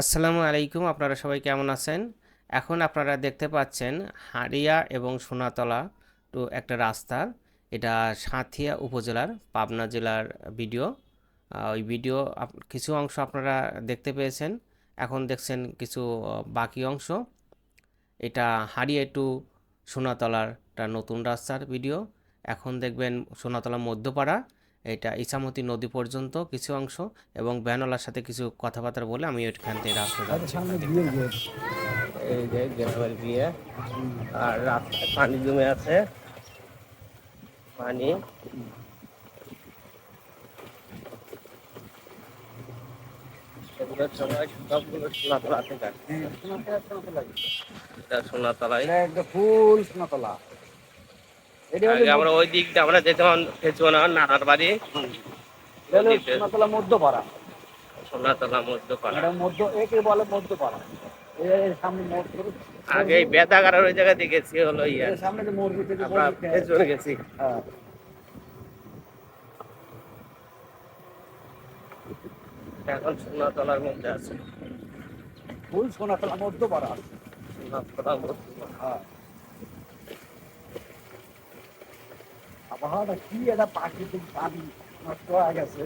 আসসালামু আলাইকুম, আপনারা সবাই কেমন আছেন? এখন আপনারা দেখতে পাচ্ছেন হাড়িয়া এবং সোনাতলা টু একটা রাস্তার এটা সাঁথিয়া উপজেলার পাবনা জেলার ভিডিও। ওই ভিডিও কিছু অংশ আপনারা দেখতে পেয়েছেন। এখন দেখছেন কিছু বাকি অংশ। এটা হাড়িয়া টু সোনাতলার একটা নতুন রাস্তার ভিডিও। এখন দেখবেন সোনাতলা মধ্যপাড়া। এটা ইছামতি নদী পর্যন্ত কিছু অংশ এবং ভ্যানওয়ালার সাথে কিছু কথাবার্তা বলে আমি ওইখান থেকে রাস্তা গেট এই যে গ্রামের বিয়ে আর রাস্তায় পানি জমে আছে। পানি। সোনাতলা। হ্যাঁ সোনাতলা সোনাতলা। ফুল সোনাতলা। আমরা ওই দিক দিয়ে আমরা যেতাম পেছনা নানার বাড়ি। সোনাতলা মধ্যপাড়া। সোনাতলা মধ্যপাড়া। মধ্য একে বলে মধ্যপাড়া। আগে বেতাগারের ওই জায়গা দিয়ে গেছি হলো ইয়ে। সামনে যে মসজিদ আমরা মসজিদ গেছি। হ্যাঁ। এখন সোনাতলার মধ্যে আছে। ফুল সোনাতলা মধ্যপাড়া। সোনাতলা মধ্যপাড়া। হ্যাঁ। আবহাওয়াটা কি একটা প্রাকৃতিক পানি নষ্ট হয়ে গেছে।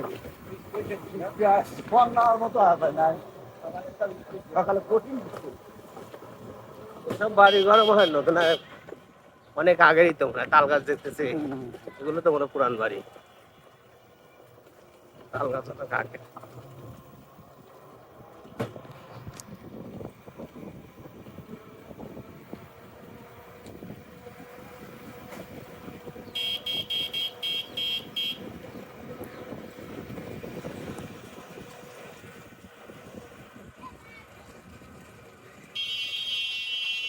বন্যার মতো আছে না সকালে কঠিন সব বাড়ি ঘর মনে নতুন অনেক আগেরই তো মনে তাল গাছ দেখতেছি। এগুলো তো মনে পুরান বাড়ি। তাল গাছ অনেক আগে।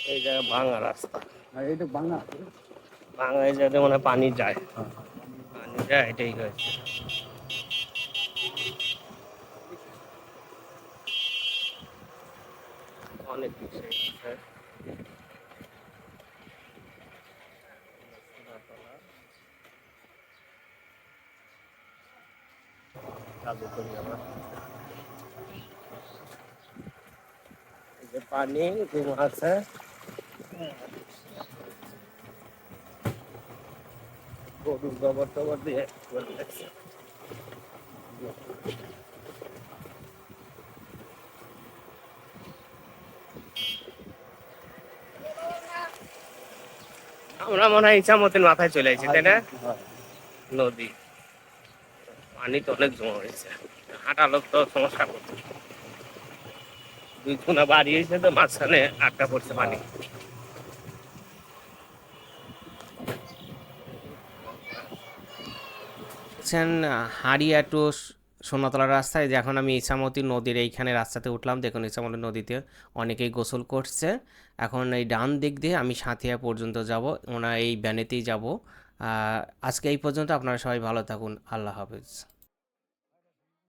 এই জায়গায় ভাঙা রাস্তা। এইটা বাংলা ভাঙা এই জায়গাতে মনে পানি যায়। পানি যায় এটাই হয়েছে। অনেক কিছু চালু করি আমরা। যে পানি ঘুম আছে। গরুর গোবর টোবর দিয়ে করে। আমরা মনে হয় ইচ্ছা মতন মাথায় চলে আসছি তাই না? নদী। পানি তো অনেক জমা হয়েছে। হাঁটা লোক তো সমস্যা করছে। দুই খুনা বাড়ি হয়েছে তো মাঝখানে আটকা পড়ছে পানি। দেখছেন হাড়িয়া টু সোনাতলা রাস্তায়। যে এখন আমি ইসামতি নদীর এইখানে রাস্তাতে উঠলাম। দেখুন ইসামতি নদীতে অনেকেই গোসল করছে। এখন এই ডান দিক দিয়ে আমি সাঁথিয়া পর্যন্ত যাব। ওনা এই ব্যানেতেই যাব। আজকে এই পর্যন্ত আপনারা সবাই ভালো থাকুন। আল্লাহ হাফেজ।